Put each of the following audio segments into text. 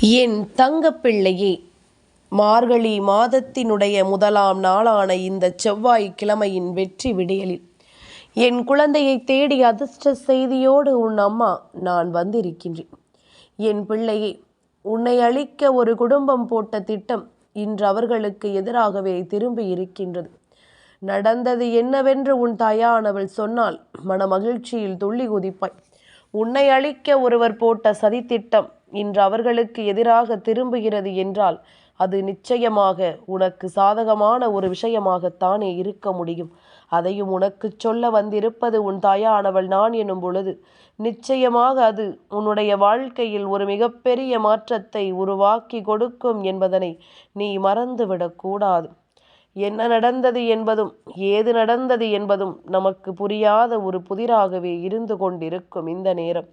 என் தங்கப்பிள்ளையே மார்கழி மாதத்தினுடைய முதலாம் நாளான இந்த செவ்வாய்க்கிழமையின் வெற்றி விடியலில் என் குழந்தையை தேடி அதிர்ஷ்ட செய்தியோடு உன் அம்மா நான் வந்திருக்கின்றேன். என் பிள்ளையே உன்னை அழிக்க ஒரு குடும்பம் போட்ட திட்டம் இன்று அவர்களுக்கு எதிராகவே திரும்பி இருக்கின்றது. நடந்தது என்னவென்று உன் தாயானவள் சொன்னால் மன மகிழ்ச்சியில் துள்ளி குதிப்பாய். உன்னை அழிக்க ஒருவர் போட்ட சதித்திட்டம் இன்று அவர்களுக்கு எதிராக திரும்புகிறது என்றால் அது நிச்சயமாக உனக்கு சாதகமான ஒரு விஷயமாகத்தானே இருக்க முடியும். அதையும் உனக்கு சொல்ல வந்திருப்பது உன் தாயானவள் நான் எனும் பொழுது நிச்சயமாக அது உன்னுடைய வாழ்க்கையில் ஒரு மிகப்பெரிய மாற்றத்தை உருவாக்கி கொடுக்கும் என்பதனை நீ மறந்துவிடக்கூடாது என்ன நடந்தது என்பதும் ஏது நடந்தது என்பதும் நமக்கு புரியாத ஒரு புதிராகவே இருந்து கொண்டிருக்கும் இந்த நேரம்.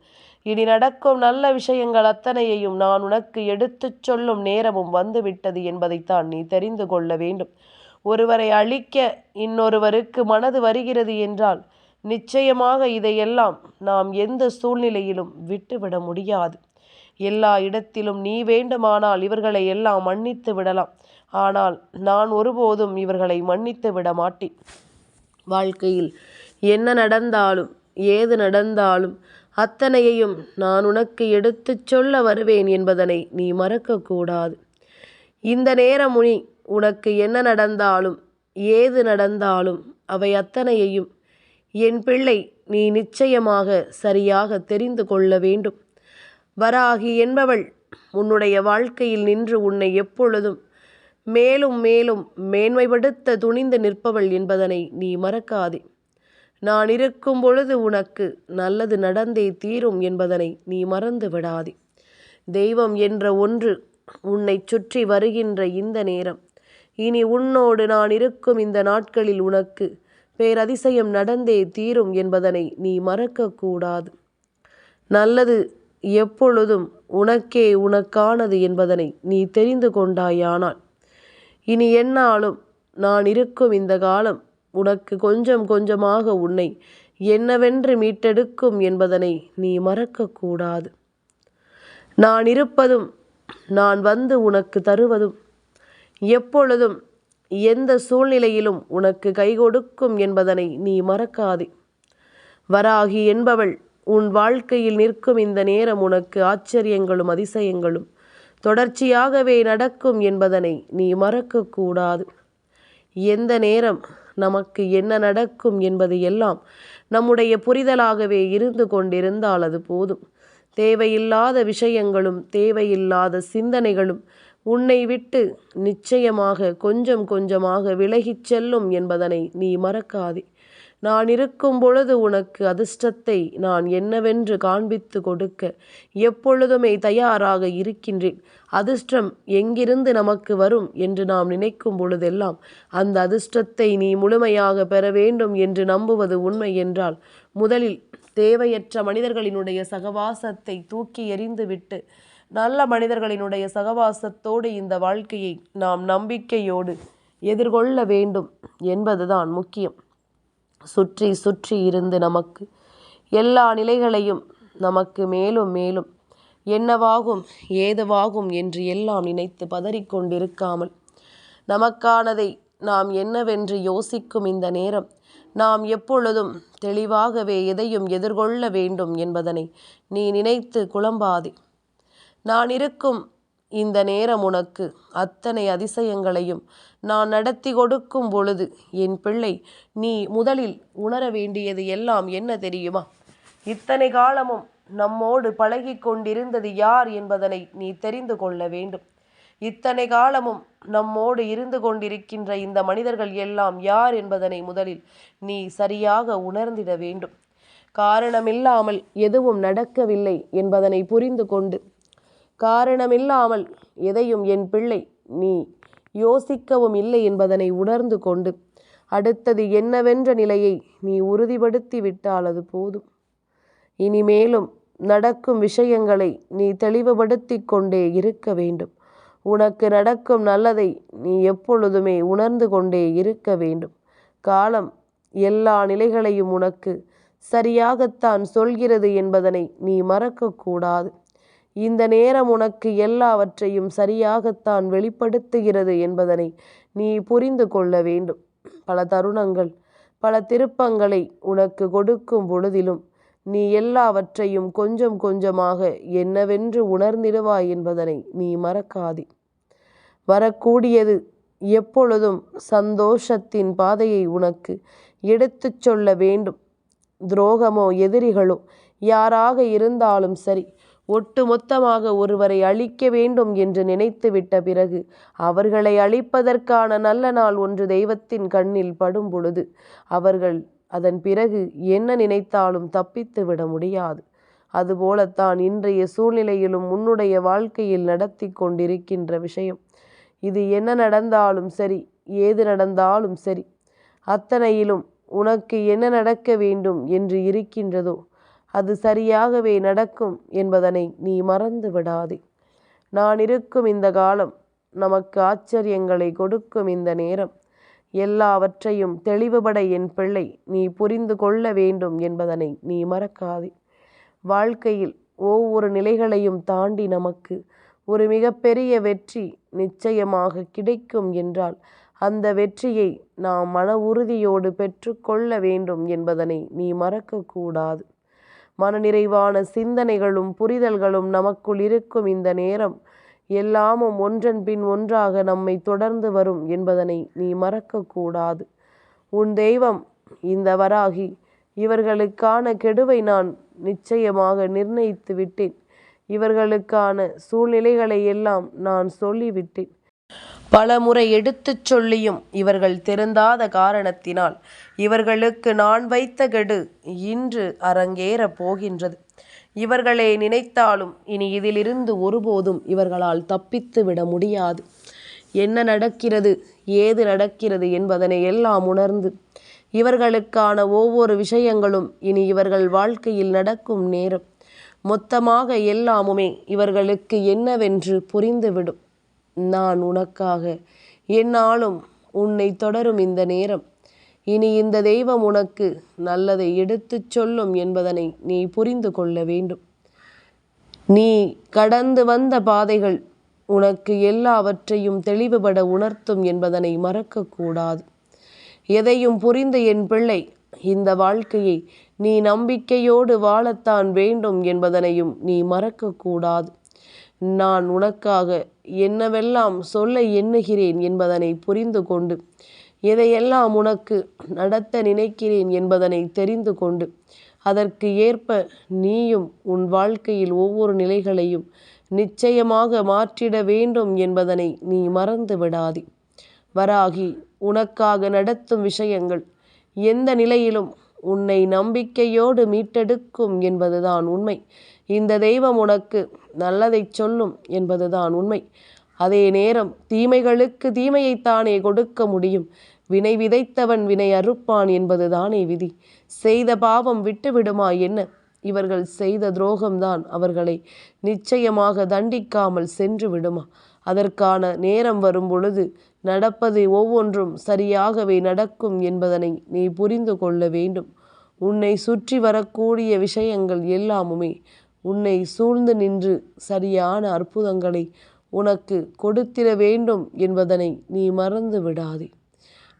இனி நடக்கும் நல்ல விஷயங்கள் அத்தனையையும் நான் உனக்கு எடுத்துச் சொல்லும் நேரமும் வந்துவிட்டது என்பதைத்தான் நீ தெரிந்து கொள்ள வேண்டும். ஒருவரை அழிக்க இன்னொருவருக்கு மனது வருகிறது என்றால் நிச்சயமாக இதையெல்லாம் நாம் எந்த சூழ்நிலையிலும் விட்டுவிட முடியாது. எல்லா இடத்திலும் நீ வேண்டுமானால் இவர்களை எல்லாம் மன்னித்து விடலாம். ஆனால் நான் ஒருபோதும் இவர்களை மன்னித்து விட மாட்டேன். வாழ்க்கையில் என்ன நடந்தாலும் ஏது நடந்தாலும் அத்தனையையும் நான் உனக்கு எடுத்துச் சொல்ல வருவேன் என்பதனை நீ மறக்கக்கூடாது. இந்த நேரம் உனி உனக்கு என்ன நடந்தாலும் ஏது நடந்தாலும் அவை அத்தனையையும் என் பிள்ளை நீ நிச்சயமாக சரியாக தெரிந்து கொள்ள வேண்டும். வராகி என்பவள் உன்னுடைய வாழ்க்கையில் நின்று உன்னை எப்பொழுதும் மேலும் மேலும் மேன்மைப்படுத்த துணிந்து நிற்பவள் என்பதனை நீ மறக்காதே. நான் இருக்கும் பொழுது உனக்கு நல்லது நடந்தே தீரும் என்பதனை நீ மறந்து விடாதே. தெய்வம் என்ற ஒன்று உன்னை சுற்றி வருகின்ற இந்த நேரம். இனி உன்னோடு நான் இருக்கும் இந்த நாட்களில் உனக்கு பேரதிசயம் நடந்தே தீரும் என்பதனை நீ மறக்கக்கூடாது. நல்லது எப்பொழுதும் உனக்கே உனக்கானது என்பதனை நீ தெரிந்து கொண்டாயானால். இனி என்னாலும் நான் இருக்கும் இந்த காலம் உனக்கு கொஞ்சம் கொஞ்சமாக உன்னை என்னவென்று மீட்டெடுக்கும் என்பதனை நீ மறக்கக்கூடாது. நான் இருப்பதும் நான் வந்து உனக்கு தருவதும் எப்பொழுதும் எந்த சூழ்நிலையிலும் உனக்கு கை கொடுக்கும் என்பதனை நீ மறக்காதே. வராகி என்பவள் உன் வாழ்க்கையில் நிற்கும் இந்த நேரம் உனக்கு ஆச்சரியங்களும் அதிசயங்களும் தொடர்ச்சியாகவே நடக்கும் என்பதனை நீ மறக்கக்கூடாது. எந்த நேரம் நமக்கு என்ன நடக்கும் என்பது எல்லாம் நம்முடைய புரிதலாகவே இருந்து கொண்டிருந்தால் அது போதும். தேவையில்லாத விஷயங்களும் தேவையில்லாத சிந்தனைகளும் உன்னை விட்டு நிச்சயமாக கொஞ்சம் கொஞ்சமாக விலகிச் செல்லும் என்பதனை நீ மறக்காதே. நான் இருக்கும் பொழுது உனக்கு அதிர்ஷ்டத்தை நான் என்னவென்று காண்பித்து கொடுக்க எப்பொழுதுமே தயாராக இருக்கின்றேன். அதிர்ஷ்டம் எங்கிருந்து நமக்கு வரும் என்று நாம் நினைக்கும் பொழுதெல்லாம் அந்த அதிர்ஷ்டத்தை நீ முழுமையாக பெற வேண்டும் என்று நம்புவது உண்மை என்றால் முதலில் தேவையற்ற மனிதர்களினுடைய சகவாசத்தை தூக்கி எறிந்துவிட்டு நல்ல மனிதர்களினுடைய சகவாசத்தோடு இந்த வாழ்க்கையை நாம் நம்பிக்கையோடு எதிர்கொள்ள வேண்டும் என்பதுதான் முக்கியம். சுற்றி சுற்றி இருந்து நமக்கு எல்லா நிலைகளையும் நமக்கு மேலும் மேலும் என்னவாகும் ஏதுவாகும் என்று எல்லாம் நினைத்து பதறிக்கொண்டிருக்காமல் நமக்கானதை நாம் என்னவென்று யோசிக்கும் இந்த நேரம் நாம் எப்பொழுதும் தெளிவாகவே எதையும் எதிர்கொள்ள வேண்டும் என்பதனை நீ நினைத்து குழம்பாதே. நான் இருக்கும் இந்த நேரம் உனக்கு. அத்தனை அதிசயங்களையும் நான் நடத்தி கொடுக்கும் பொழுது என் பிள்ளை நீ முதலில் உணர வேண்டியது எல்லாம் என்ன தெரியுமா? இத்தனை காலமும் நம்மோடு பழகி கொண்டிருந்தது யார் என்பதனை நீ தெரிந்து கொள்ள வேண்டும். இத்தனை காலமும் நம்மோடு இருந்து கொண்டிருக்கின்ற இந்த மனிதர்கள் எல்லாம் யார் என்பதனை முதலில் நீ சரியாக உணர்ந்திட வேண்டும். காரணமில்லாமல் எதுவும் நடக்கவில்லை என்பதனை புரிந்து கொண்டு காரணமில்லாமல் எதையும் என் பிள்ளை நீ யோசிக்கவும் இல்லை என்பதனை உணர்ந்து கொண்டு அடுத்தது என்னவென்ற நிலையை நீ உறுதிப்படுத்தி விட்டால் அது போதும். இனிமேலும் நடக்கும் விஷயங்களை நீ தெளிவுபடுத்தி கொண்டே இருக்க வேண்டும். உனக்கு நடக்கும் நல்லதை நீ எப்பொழுதுமே உணர்ந்து கொண்டே இருக்க வேண்டும். காலம் எல்லா நிலைகளையும் உனக்கு சரியாகத்தான் சொல்கிறது என்பதனை நீ மறக்கக்கூடாது. இந்த நேரம் உனக்கு எல்லாவற்றையும் சரியாகத்தான் வெளிப்படுத்துகிறது என்பதனை நீ புரிந்து கொள்ள வேண்டும். பல தருணங்கள் பல திருப்பங்களை உனக்கு கொடுக்கும் பொழுதிலும் நீ எல்லாவற்றையும் கொஞ்சம் கொஞ்சமாக என்னவென்று உணர்ந்திடுவாய் என்பதனை நீ மறக்காதே. வரக்கூடியது எப்பொழுதும் சந்தோஷத்தின் பாதையை உனக்கு எடுத்துச் சொல்ல வேண்டும். துரோகமோ எதிரிகளோ யாராக இருந்தாலும் சரி ஒட்டுமொத்தமாக ஒருவரை அழிக்க வேண்டும் என்று நினைத்துவிட்ட பிறகு அவர்களை அழிப்பதற்கான நல்ல நாள் ஒன்று தெய்வத்தின் கண்ணில் படும் பொழுது அவர்கள் அதன் பிறகு என்ன நினைத்தாலும் தப்பித்து விட முடியாது. அதுபோலத்தான் இன்றைய சூழ்நிலையிலும் உன்னுடைய வாழ்க்கையில் நடத்தி கொண்டிருக்கின்ற விஷயம். இது என்ன நடந்தாலும் சரி ஏது நடந்தாலும் சரி அத்தனையிலும் உனக்கு என்ன நடக்க வேண்டும் என்று இருக்கின்றதோ அது சரியாகவே நடக்கும் என்பதனை நீ மறந்து விடாதே. நான் இருக்கும் இந்த காலம் நமக்கு ஆச்சரியங்களை கொடுக்கும் இந்த நேரம். எல்லாவற்றையும் தெளிவுபட என் பிள்ளை நீ புரிந்து கொள்ள வேண்டும் என்பதனை நீ மறக்காதே. வாழ்க்கையில் ஒவ்வொரு நிலைகளையும் தாண்டி நமக்கு ஒரு மிகப்பெரிய வெற்றி நிச்சயமாக கிடைக்கும் என்றால் அந்த வெற்றியை நாம் மன உறுதியோடு பெற்றுக்கொள்ள வேண்டும் என்பதனை நீ மறக்கக்கூடாது. மனநிறைவான சிந்தனைகளும் புரிதல்களும் நமக்குள் இருக்கும் இந்த நேரம். எல்லாமும் ஒன்றன் பின் ஒன்றாக நம்மை தொடர்ந்து வரும் என்பதனை நீ மறக்கக்கூடாது. உன் தெய்வம் இந்த வராகி இவர்களுக்கான கெடுவை நான் நிச்சயமாக நிர்ணயித்து விட்டேன் இவர்களுக்கான சூழ்நிலைகளை எல்லாம் நான் சொல்லிவிட்டேன். பலமுறை எடுத்துச் சொல்லியும் இவர்கள் திருந்தாத காரணத்தினால் இவர்களுக்கு நான் வைத்த கெடு இன்று அரங்கேறப் போகின்றது. இவர்களை நினைத்தாலும் இனி இதிலிருந்து ஒருபோதும் இவர்களால் தப்பித்து விட முடியாது. என்ன நடக்கிறது ஏது நடக்கிறது என்பதனை எல்லாம் உணர்ந்து இவர்களுக்கான ஒவ்வொரு விஷயங்களும் இனி இவர்கள் வாழ்க்கையில் நடக்கும் நேரம். மொத்தமாக எல்லாமுமே இவர்களுக்கு என்னவென்று புரிந்துவிடும். நான் உனக்காக. என்னாலும் உன்னை தொடரும் இந்த நேரம். இனி இந்த தெய்வம் உனக்கு நல்லதை எடுத்துச் சொல்லும் என்பதனை நீ புரிந்து கொள்ள வேண்டும். நீ கடந்து வந்த பாதைகள் உனக்கு எல்லாவற்றையும் தெளிவுபட உணர்த்தும் என்பதனை மறக்கக்கூடாது எதையும் புரிந்த என் பிள்ளை இந்த வாழ்க்கையை நீ நம்பிக்கையோடு வாழத்தான் வேண்டும் என்பதனையும் நீ மறக்கக்கூடாது நான் உனக்காக என்னவெல்லாம் சொல்ல எண்ணுகிறேன் என்பதனை புரிந்து கொண்டு எதையெல்லாம் உனக்கு நடத்த நினைக்கிறேன் என்பதனை தெரிந்து கொண்டு அதற்கு ஏற்ப நீயும் உன் வாழ்க்கையில் ஒவ்வொரு நிலைகளையும் நிச்சயமாக மாற்றிட வேண்டும் என்பதனை நீ மறந்து விடாதே. வராகி உனக்காக நடத்தும் விஷயங்கள் எந்த நிலையிலும் உன்னை நம்பிக்கையோடு மீட்டெடுக்கும் என்பதுதான் உண்மை. இந்த தெய்வம் உனக்கு நல்லதை சொல்லும் என்பதுதான் உண்மை. அதே நேரம் தீமைகளுக்கு தீமையைத்தானே கொடுக்க முடியும். வினை விதைத்தவன் வினை அறுப்பான் என்பதுதானே விதி. செய்த பாவம் விட்டுவிடுமா என்ன? இவர்கள் செய்த துரோகம்தான் அவர்களை நிச்சயமாக தண்டிக்காமல் சென்று விடுமா? அதற்கான நேரம் வரும் பொழுது நடப்பது ஒவ்வொன்றும் சரியாகவே நடக்கும் என்பதனை நீ புரிந்து கொள்ள வேண்டும். உன்னை சுற்றி வரக்கூடிய விஷயங்கள் எல்லாமுமே உன்னை சூழ்ந்து நின்று சரியான அற்புதங்களை உனக்கு கொடுத்திட வேண்டும் என்பதனை நீ மறந்து விடாதே.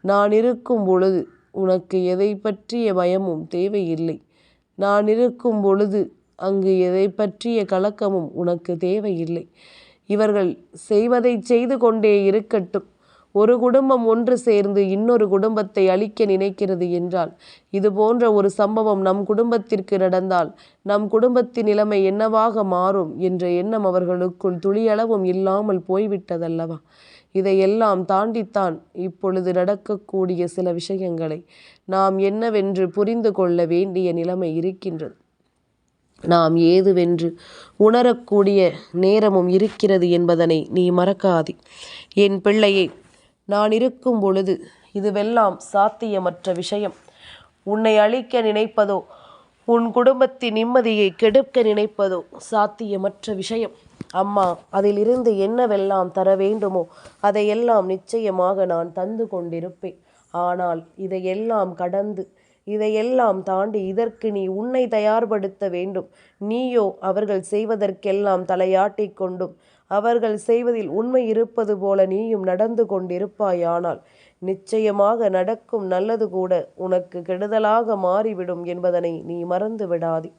நான் இருக்கும் பொழுது உனக்கு எதை பற்றிய பயமும் தேவையில்லை. நான் இருக்கும் பொழுது அங்கு எதை பற்றிய கலக்கமும் உனக்கு தேவையில்லை. இவர்கள் செய்வதை செய்து கொண்டே இருக்கட்டும். ஒரு குடும்பம் ஒன்று சேர்ந்து இன்னொரு குடும்பத்தை அழிக்க நினைக்கிறது என்றால் இது போன்ற ஒரு சம்பவம் நம் குடும்பத்திற்கு நடந்தால் நம் குடும்பத்தின் நிலைமை என்னவாக மாறும் என்ற எண்ணம் அவர்களுக்குள் துளியளவும் இல்லாமல் போய்விட்டதல்லவா? இதையெல்லாம் தாண்டித்தான் இப்பொழுது நடக்கக்கூடிய சில விஷயங்களை நாம் என்னவென்று புரிந்து கொள்ள வேண்டிய நிலைமை இருக்கின்றது. நாம் ஏதுவென்று உணரக்கூடிய நேரமும் இருக்கிறது என்பதனை நீ மறக்காதே. என் பிள்ளையை நான் இருக்கும் பொழுது இதுவெல்லாம் சாத்தியமற்ற விஷயம். உன்னை அழிக்க நினைப்பதோ உன் குடும்பத்தின் நிம்மதியை கெடுக்க நினைப்பதோ சாத்தியமற்ற விஷயம். அம்மா அதிலிருந்து என்னவெல்லாம் தர வேண்டுமோ அதையெல்லாம் நிச்சயமாக நான் தந்து கொண்டிருப்பேன். ஆனால் இதையெல்லாம் கடந்து இதையெல்லாம் தாண்டி இதற்கு நீ உன்னை தயார்படுத்த வேண்டும். நீயோ அவர்கள் செய்வதற்கெல்லாம் தலையாட்டிக் கொண்டும் அவர்கள் செய்வதில் உண்மை இருப்பது போல நீயும் நடந்து கொண்டிருப்பாயானால் நிச்சயமாக நடக்கும் நல்லது கூட உனக்கு கெடுதலாக மாறிவிடும் என்பதனை நீ மறந்து விடாதே.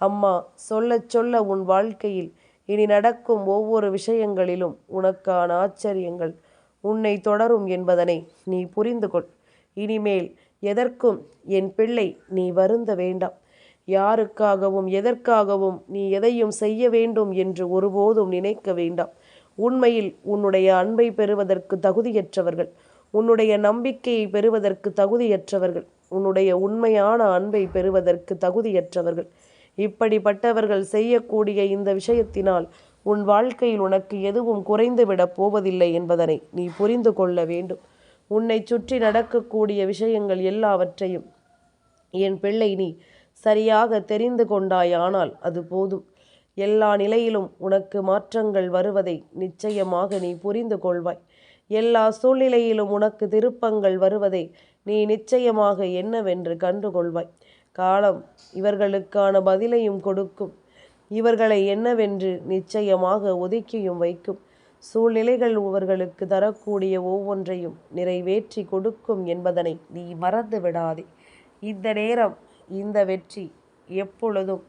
அம்மா சொல்லச் சொல்ல உன் வாழ்க்கையில் இனி நடக்கும் ஒவ்வொரு விஷயங்களிலும் உனக்கான ஆச்சரியங்கள் உன்னை தொடரும் என்பதனை நீ புரிந்து கொள் இனிமேல் எதற்கும் என் பிள்ளை நீ வருந்த வேண்டாம். யாருக்காகவும் எதற்காகவும் நீ எதையும் செய்ய வேண்டும் என்று ஒருபோதும் நினைக்க வேண்டாம். உண்மையில் உன்னுடைய அன்பை பெறுவதற்கு தகுதியற்றவர்கள் உன்னுடைய நம்பிக்கையை பெறுவதற்கு தகுதியற்றவர்கள் உன்னுடைய உண்மையான அன்பை பெறுவதற்கு தகுதியற்றவர்கள். இப்படிப்பட்டவர்கள் செய்யக்கூடிய இந்த விஷயத்தினால் உன் வாழ்க்கையில் உனக்கு எதுவும் குறைந்துவிடப் போவதில்லை என்பதனை நீ புரிந்து கொள்ள வேண்டும். உன்னை சுற்றி நடக்கக்கூடிய விஷயங்கள் எல்லாவற்றையும் என் பிள்ளை நீ சரியாக தெரிந்து கொண்டாயானால் அது போதும். எல்லா நிலையிலும் உனக்கு மாற்றங்கள் வருவதை நிச்சயமாக நீ புரிந்து கொள்வாய். எல்லா சூழ்நிலையிலும் உனக்கு திருப்பங்கள் வருவதை நீ நிச்சயமாக என்னவென்று கண்டுகொள்வாய் காலம் இவர்களுக்கான பதிலையும் கொடுக்கும். இவர்களை என்னவென்று நிச்சயமாக ஒதுக்கியும் வைக்கும். சூழ்நிலைகள் இவர்களுக்கு தரக்கூடிய ஒவ்வொன்றையும் நிறைவேற்றி கொடுக்கும் என்பதனை நீ மறந்து விடாதே இந்த நேரம் இந்த வெற்றி எப்பொழுதும்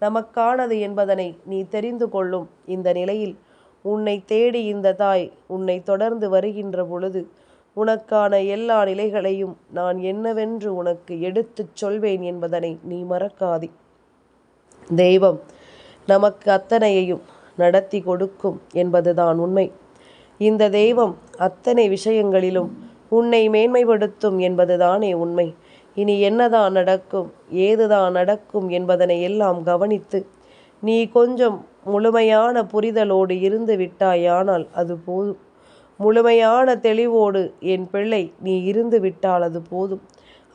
நமக்கானது என்பதனை நீ தெரிந்து கொள்ளும் இந்த நிலையில் உன்னை தேடி இந்த தாய் உன்னை தொடர்ந்து வருகின்ற பொழுது உனக்கான எல்லா நிலைகளையும் நான் என்னவென்று உனக்கு எடுத்துச் சொல்வேன் என்பதனை நீ மறக்காதே. தெய்வம் நமக்கு அத்தனையையும் நடத்தி கொடுக்கும் என்பதுதான் உண்மை. இந்த தெய்வம் அத்தனை விஷயங்களிலும் உன்னை மேன்மைப்படுத்தும் என்பதுதானே உண்மை. இனி என்னதான் நடக்கும் ஏதுதான் நடக்கும் என்பதனை எல்லாம் கவனித்து நீ கொஞ்சம் முழுமையான புரிதலோடு இருந்து விட்டாயானால் அது போதும். முழுமையான தெளிவோடு என் பிள்ளை நீ இருந்து விட்டால் அது போதும்.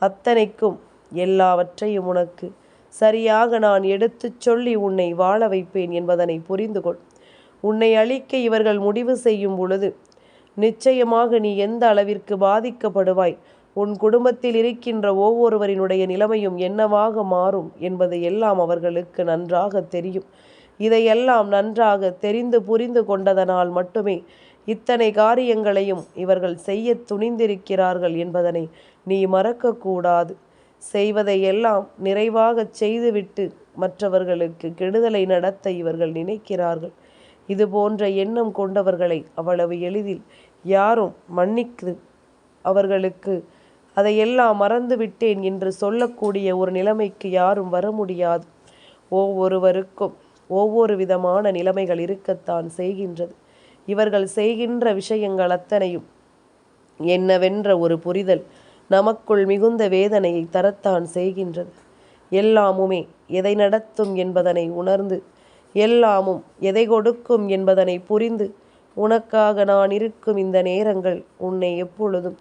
அத்தனைக்கும் எல்லாவற்றையும் உனக்கு சரியாக நான் எடுத்துச் சொல்லி உன்னை வாழ வைப்பேன் என்பதனை புரிந்து கொள். உன்னை அழிக்க இவர்கள் முடிவு செய்யும் பொழுது நிச்சயமாக நீ எந்த அளவிற்கு பாதிக்கப்படுவாய் உன் குடும்பத்தில் இருக்கின்ற ஒவ்வொருவரினுடைய நிலைமையும் என்னவாக மாறும் என்பது எல்லாம் அவர்களுக்கு நன்றாக தெரியும். இதையெல்லாம் நன்றாக தெரிந்து புரிந்து கொண்டதனால் மட்டுமே இத்தனை காரியங்களையும் இவர்கள் செய்ய துணிந்திருக்கிறார்கள் என்பதனை நீ மறக்கக்கூடாது. செய்வதையெல்லாம் நிறைவாகச் செய்துவிட்டு மற்றவர்களுக்கு கெடுதலை நடத்த இவர்கள் நினைக்கிறார்கள். இது போன்ற எண்ணம் கொண்டவர்களை அவ்வளவு எளிதில் யாரும் மன்னிக்கு அவர்களுக்கு அதையெல்லாம் மறந்து விட்டேன் என்று சொல்லக்கூடிய ஒரு நிலைமைக்கு யாரும் வர முடியாது. ஒவ்வொருவருக்கும் ஒவ்வொரு விதமான நிலைமைகள் இருக்கத்தான் செய்கின்றது. இவர்கள் செய்கின்ற விஷயங்கள் அத்தனையும் என்னவென்ற ஒரு புரிதல் நமக்குள் மிகுந்த வேதனையை தரத்தான் செய்கின்றது. எல்லாமுமே எதை நடத்தும் என்பதனை உணர்ந்து எல்லாமும் எதை கொடுக்கும் என்பதனை புரிந்து உனக்காக நான் இருக்கும் இந்த நேரங்கள் உன்னை எப்பொழுதும்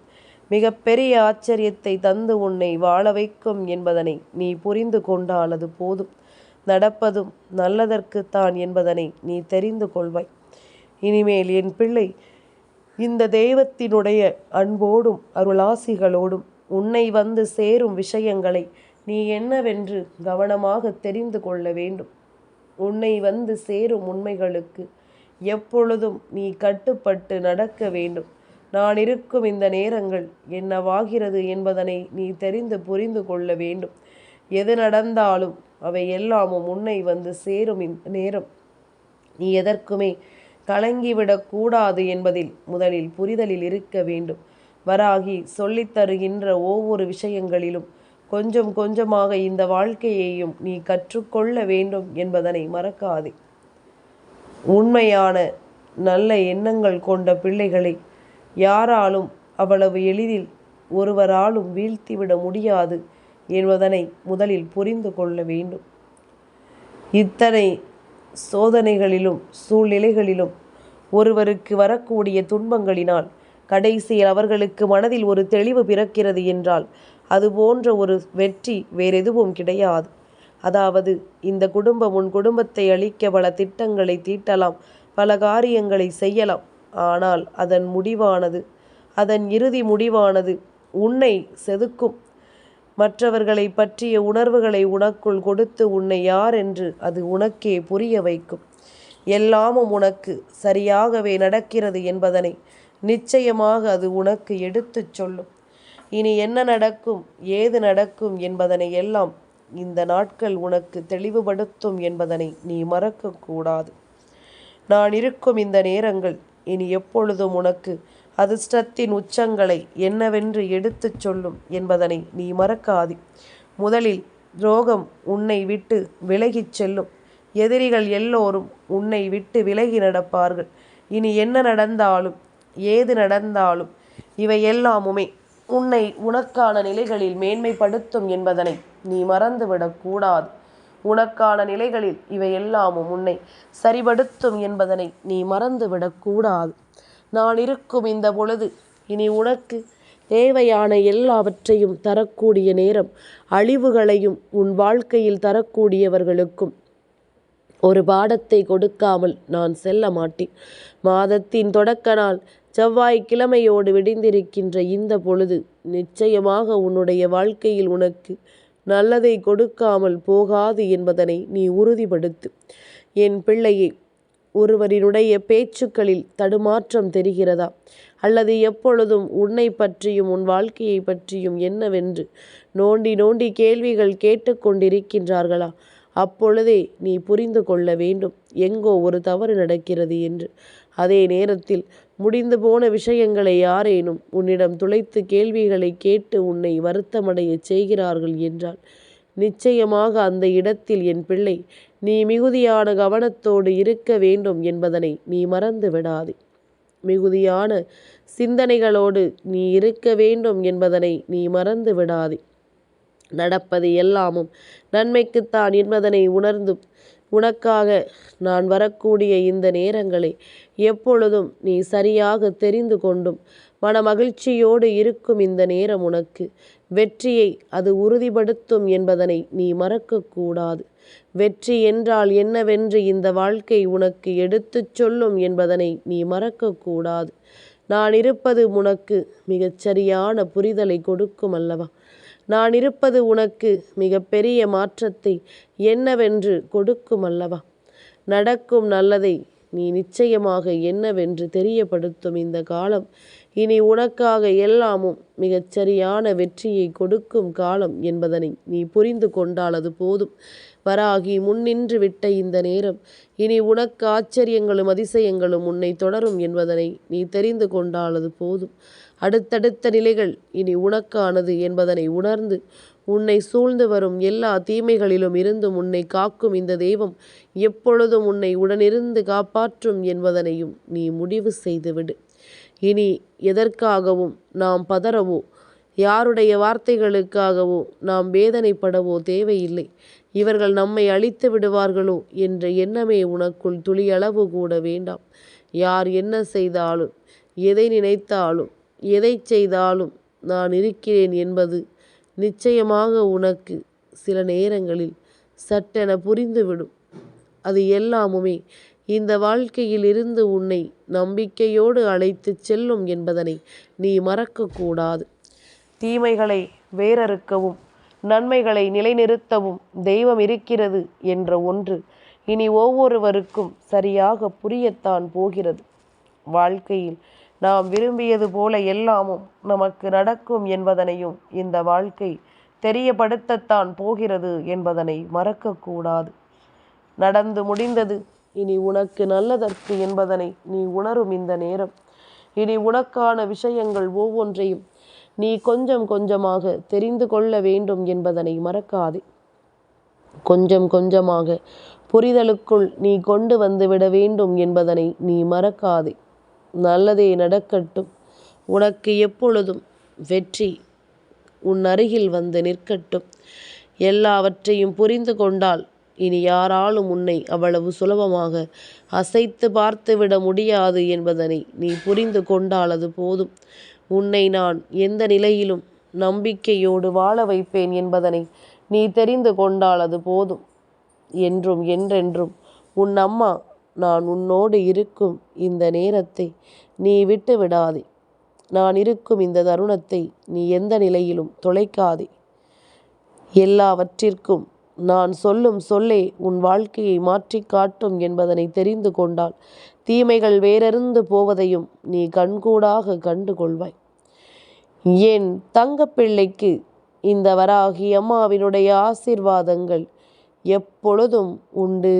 மிகப்பெரிய ஆச்சரியத்தை தந்து உன்னை வாழ வைக்கும் என்பதனை நீ புரிந்து கொண்டால் அது போதும். நடப்பதும் நல்லதற்குத்தான் என்பதனை நீ தெரிந்து கொள்வாய். இனிமேல் என் பிள்ளை இந்த தெய்வத்தினுடைய அன்போடும் அருளாசிகளோடும் உன்னை வந்து சேரும் விஷயங்களை நீ என்னவென்று கவனமாக தெரிந்து கொள்ள வேண்டும். உன்னை வந்து சேரும் உண்மைகளுக்கு எப்பொழுதும் நீ கட்டுப்பட்டு நடக்க வேண்டும். நான் இருக்கும் இந்த நேரங்கள் என்னவாகிறது என்பதனை நீ தெரிந்து புரிந்து கொள்ள வேண்டும். எது நடந்தாலும் அவை எல்லாமும் உன்னை வந்து சேரும் இந்த நேரம். நீ எதற்குமே கலங்கிவிடக்கூடாது என்பதில் முதலில் புரிதலில் இருக்க வேண்டும். வராகி சொல்லித்தருகின்ற ஒவ்வொரு விஷயங்களிலும் கொஞ்சம் கொஞ்சமாக இந்த வாழ்க்கையையும் நீ கற்றுக்கொள்ள வேண்டும் என்பதனை மறக்காதே. உண்மையான நல்ல எண்ணங்கள் கொண்ட பிள்ளைகளை யாராலும் அவ்வளவு எளிதில் ஒருவராலும் வீழ்த்திவிட முடியாது என்பதனை முதலில் புரிந்து கொள்ள வேண்டும். இத்தனை சோதனைகளிலும் சூழ்நிலைகளிலும் ஒருவருக்கு வரக்கூடிய துன்பங்களினால் கடைசியில் அவர்களுக்கு மனதில் ஒரு தெளிவு பிறக்கிறது என்றால் அது போன்ற ஒரு வெற்றி வேறெதுவும் கிடையாது. அதாவது இந்த குடும்பம் உன் குடும்பத்தை அழிக்க பல திட்டங்களை தீட்டலாம் பல காரியங்களை செய்யலாம். ஆனால் அதன் முடிவானது அதன் இறுதி முடிவானது உன்னை செதுக்கும். மற்றவர்களை பற்றிய உணர்வுகளை உனக்குள் கொடுத்து உன்னை யார் என்று அது உனக்கே புரிய வைக்கும். எல்லாமும் உனக்கு சரியாகவே நடக்கிறது என்பதனை நிச்சயமாக அது உனக்கு எடுத்துச் சொல்லும். இனி என்ன நடக்கும் ஏது நடக்கும் என்பதனை எல்லாம் இந்த நாட்கள் உனக்கு தெளிவுபடுத்தும் என்பதனை நீ மறக்கக்கூடாது. நான் இருக்கும் இந்த நேரங்கள் இனி எப்பொழுதும் உனக்கு அதிர்ஷ்டத்தின் உச்சங்களை என்னவென்று எடுத்துச் சொல்லும் என்பதனை நீ மறக்காதி. முதலில் துரோகம் உன்னை விட்டு விலகிச் செல்லும். எதிரிகள் எல்லோரும் உன்னை விட்டு விலகி நடப்பார்கள். இனி என்ன நடந்தாலும் ஏது நடந்தாலும் இவை எல்லாமுமே உன்னை உனக்கான நிலைகளில் மேன்மைப்படுத்தும் என்பதனை நீ மறந்துவிடக்கூடாது. உனக்கான நிலைகளில் இவை எல்லாமும் உன்னை சரிபடுத்தும் என்பதனை நீ மறந்துவிடக் கூடாது நான் இருக்கும் இந்த பொழுது இனி உனக்கு தேவையான எல்லாவற்றையும் தரக்கூடிய நேரம் அழிவுகளையும் உன் வாழ்க்கையில் தரக்கூடியவர்களுக்கும் ஒரு பாடத்தை கொடுக்காமல் நான் செல்ல மாட்டேன். மாதத்தின் தொடக்க நாள் செவ்வாய்க்கிழமையோடு விடிந்திருக்கின்ற இந்த பொழுது நிச்சயமாக உன்னுடைய வாழ்க்கையில் உனக்கு நல்லதை கொடுக்காமல் போகாது என்பதனை நீ உறுதிப்படுத்து. என் பிள்ளையை ஒருவரினுடைய பேச்சுக்களில் தடுமாற்றம் தெரிகிறதா? அல்லது எப்பொழுதும் உன்னை பற்றியும் உன் வாழ்க்கையை பற்றியும் என்னவென்று நோண்டி நோண்டி கேள்விகள் கேட்டுக்கொண்டிருக்கின்றார்களா அப்பொழுதே நீ புரிந்து கொள்ள வேண்டும். எங்கோ ஒரு தவறு நடக்கிறது என்று. அதே நேரத்தில் முடிந்து போன விஷயங்களை யாரேனும் உன்னிடம் துளைத்து கேள்விகளை கேட்டு உன்னை வருத்தமடைய செய்கிறார்கள் என்றால் நிச்சயமாக அந்த இடத்தில் என் பிள்ளை நீ மிகுதியான கவனத்தோடு இருக்க வேண்டும் என்பதனை நீ மறந்து விடாதே. மிகுதியான சிந்தனைகளோடு நீ இருக்க வேண்டும் என்பதனை நீ மறந்து விடாதே. நடப்பது எல்லாமும் நன்மைக்குத்தான் என்பதனை உணர்ந்து உனக்காக நான் வரக்கூடிய இந்த நேரங்களை எப்பொழுதும் நீ சரியாக தெரிந்து கொண்டும் மன மகிழ்ச்சியோடு இருக்கும் இந்த நேரம் உனக்கு. வெற்றியை அது உறுதிப்படுத்தும் என்பதனை நீ மறக்கக்கூடாது. வெற்றி என்றால் என்னவென்று இந்த வாழ்க்கை உனக்கு எடுத்துச் சொல்லும் என்பதனை நீ மறக்கக்கூடாது. நான் இருப்பது உனக்கு மிகச் சரியான புரிதலை கொடுக்கும் அல்லவா? நான் இருப்பது உனக்கு மிகப்பெரிய மாற்றத்தை என்னவென்று கொடுக்கும் அல்லவா நடக்கும் நல்லதை நீ நிச்சயமாக என்னவென்று தெரியப்படுத்தும் இந்த காலம். இனி உனக்காக எல்லாமும் மிகச்சரியான வெற்றியை கொடுக்கும் காலம் என்பதனை நீ புரிந்து கொண்டால் அது போதும். வராகி முன்னின்று விட்ட இந்த நேரம். இனி உனக்கு ஆச்சரியங்களும் அதிசயங்களும் உன்னை தொடரும் என்பதனை நீ தெரிந்து கொண்டாலது போதும். அடுத்தடுத்த நிலைகள் இனி உனக்கானது என்பதனை உணர்ந்து உன்னை சூழ்ந்து வரும் எல்லா தீமைகளிலும் இருந்தும் உன்னை காக்கும் இந்த தெய்வம் எப்பொழுதும் உன்னை உடனிருந்து காப்பாற்றும் என்பதனையும் நீ முடிவு செய்துவிடு. இனி எதற்காகவும் நாம் பதறவோ யாருடைய வார்த்தைகளுக்காகவோ நாம் வேதனைப்படவோ தேவையில்லை. இவர்கள் நம்மை அழித்து விடுவார்களோ என்ற எண்ணமே உனக்குள் துளியளவு கூட வேண்டாம். யார் என்ன செய்தாலும் எதை நினைத்தாலும் எதை செய்தாலும் நான் இருக்கிறேன் என்பது நிச்சயமாக உனக்கு சில நேரங்களில் சட்டென புரிந்துவிடும். அது எல்லாமுமே இந்த வாழ்க்கையில் இருந்து உன்னை நம்பிக்கையோடு அழைத்து செல்லும் என்பதனை நீ மறக்கக்கூடாது. தீமைகளை வேறறுக்கவும் நன்மைகளை நிலைநிறுத்தவும் தெய்வம் இருக்கிறது என்ற ஒன்று. இனி ஒவ்வொருவருக்கும் சரியாக புரியத்தான் போகிறது. வாழ்க்கையில் நாம் விரும்பியது போல எல்லாமும் நமக்கு நடக்கும் என்பதனையும் இந்த வாழ்க்கை தெரியப்படுத்தத்தான் போகிறது என்பதனை மறக்கக்கூடாது. நடந்து முடிந்தது இனி உனக்கு நல்லதற்கு என்பதனை நீ உணரும் இந்த நேரம். இனி உனக்கான விஷயங்கள் ஒவ்வொன்றையும் நீ கொஞ்சம் கொஞ்சமாக தெரிந்து கொள்ள வேண்டும் என்பதனை மறக்காதே. கொஞ்சம் கொஞ்சமாக புரிதலுக்குள் நீ கொண்டு வந்து விட வேண்டும் என்பதனை நீ மறக்காதே. நல்லதே நடக்கட்டும். உனக்கு எப்பொழுதும் வெற்றி உன் அருகில் வந்து நிற்கட்டும். எல்லாவற்றையும் புரிந்து கொண்டால் இனி யாராலும் உன்னை அவ்வளவு சுலபமாக அசைத்து பார்த்துவிட முடியாது என்பதனை நீ புரிந்து கொண்டால் அது போதும். உன்னை நான் எந்த நிலையிலும் நம்பிக்கையோடு வாழ வைப்பேன் என்பதனை நீ தெரிந்து கொண்டால் அது போதும். என்றும் என்றென்றும் உன் அம்மா நான் உன்னோடு இருக்கும் இந்த நேரத்தை நீ விட்டு விடாதே. நான் இருக்கும் இந்த தருணத்தை நீ எந்த நிலையிலும் தொலைக்காதே. எல்லாவற்றிற்கும் நான் சொல்லும் சொல்லே உன் வாழ்க்கையை மாற்றி காட்டும் என்பதனை தெரிந்து கொண்டால் தீமைகள் வேறறிந்து போவதையும் நீ கண்கூடாக கண்டு கொள்வாய் என் தங்கப்பிள்ளைக்கு இந்த வராகி அம்மாவினுடைய ஆசீர்வாதங்கள் எப்பொழுதும் உண்டு.